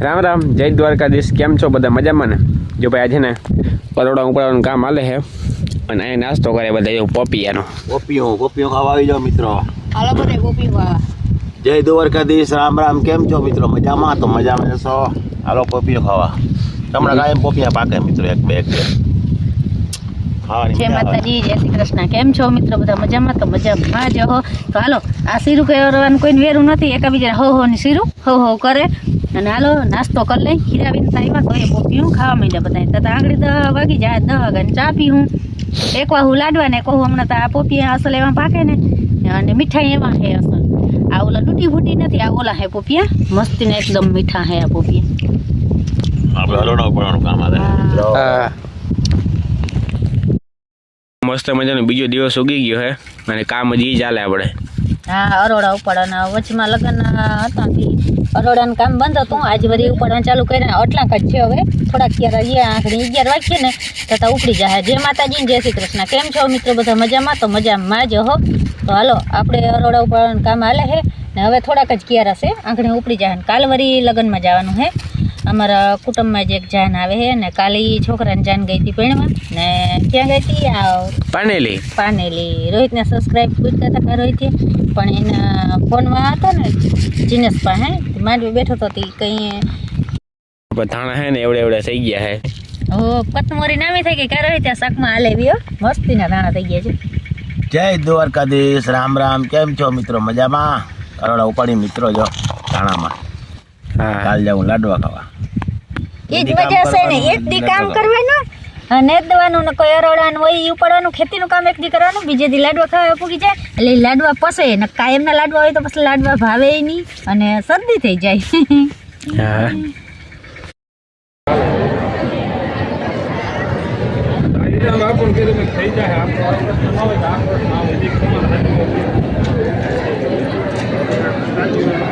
રામ રામ જય દ્વારકાધીશ. કેમ છો બધા? મજામાં ને? જો ભાઈ આજે ને પરોડા ઉપડાવાનું કામ આલે છે અને અહીં નાસ્તો કરે બધા એવું પોપિયાનો. પોપીઓ પોપીઓ ખાવા આવી જાઓ મિત્રો. હાલો બધે પોપી વાળા જય દ્વારકાધીશ રામ રામ. કેમ છો મિત્રો? મજામાં? તો મજામાં જશો હાલો પોપીઓ ખાવા. તમને કાંઈ પોપિયા પાકે મિત્રો એક બે એક બે. જય માતાજી જય શ્રી કૃષ્ણ. કેમ છો મિત્રો બધા મજામાં? તો મજામાં જ હો. તો હાલો આ સીરું કરવાનું કોઈને વેરું નથી એકાબીજા હો હો ની સીરું હો હો કરે. અને હાલો નાસ્તો કરી લઈ. હીરાબીન તાઈમાં તો એ પોપીયું ખાવા માંડ્યા બધા તો આગળ દહ વાગી જાય દહ વાગ્યાની ચા પીવું એક વાહુ લાડવા ને કહું હમણાં તો આ પોપી અસલ એમાં પાકે ને. અને મીઠાઈ એમાં હે અસલ. આ ઓલા તૂટી ફૂટી નથી આ ઓલા હે પોપિયા મસ્તી ને એકદમ મીઠા હે આ પોપિયા આપણે કામ આવે. હા. મસ્ત મજાનો બીજો દિવસ ઉગી ગયો હે, અને કામ હજી ચાલે આપણે હા, અરોડા ઉપાડવાના વચમાં લગ્ન હતા અરોડાનું કામ બંધ હતું, આજ બધી ઉપાડવાનું ચાલુ કર્યા, આટલા જ છે હવે. થોડાક ક્યારે અહીંયા અગિયાર વાગીએ ને, તથા ઉપડી જાય જય માતાજી જય શ્રી કૃષ્ણ. કેમ છો મિત્રો બધા મજામાં? તો મજામાં જ હો. તો હાલો આપણે અરોડા ઉપાડવાનું કામ હાલે છે ને હવે થોડાક જ ક્યારા છે આંખણી ઉપડી જાય કાલ વરી લગ્નમાં જવાનું છે અમારા કુટુંબમાં જ એક જાન આવે છે ને કાલે છોકરાને છોકરાની જાન ગઈ હતી ભણવા ને ક્યાં ગઈ હતી? આ પાનેલી. પાનેલી. રોહિતને સબસ્ક્રાઇબ પૂછતા હતા કે રોહિતે? પણ એના ફોનમાં હતો ને જીનસ પાસે માંડવી બેઠો તો તે કંઈ ધાણા હે ને એવડે એવડે થઈ ગયા હે. ઓ પતમોરી નામી થઈ ગઈ કે રોહિત આ શાકમાં હાલે હો. મસ્તીના દાણા થઈ ગયા છે. જય દ્વારકાધીશ રામ રામ. કેમ છો મિત્રો? મજામાં? કરોડા ઉપાડી મિત્રો જો ધાણામાં. કાલ જાઉં લાડવા ખાવા. એ જ મજા છે ને એક દી કામ કરવાનું અને દવાનું ને કોઈ અરોડાનું હોય એ ઉપાડવાનું ખેતીનું કામ એક દી કરવાનું બીજે દી લાડવા ખાવા પૂગી જાય. એટલે લાડવા પસે ને કાયમના લાડવા હોય તો પછી લાડવા ભાવે નહીં અને શરદી થઈ જાય. થઈ જાય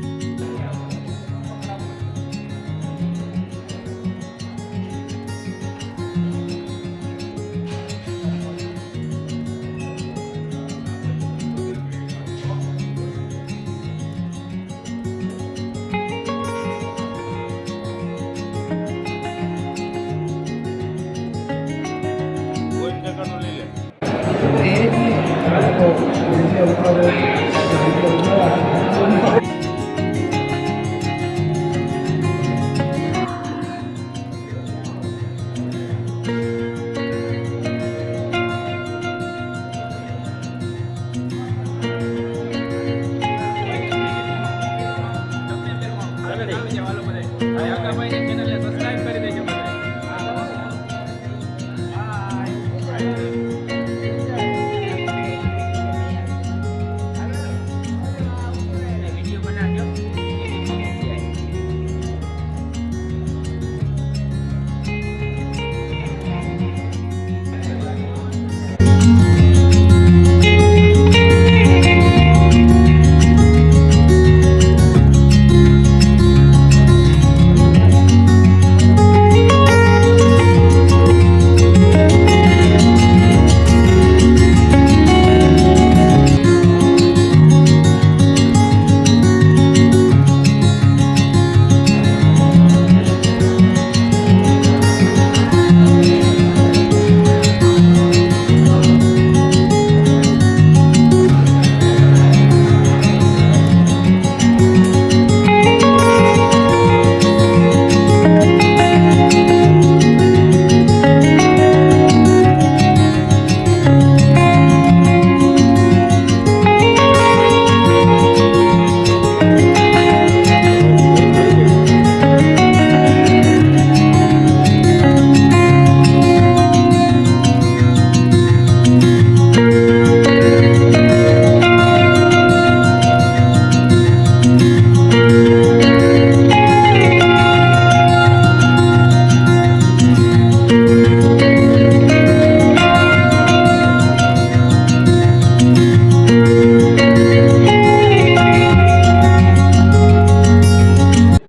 નથી.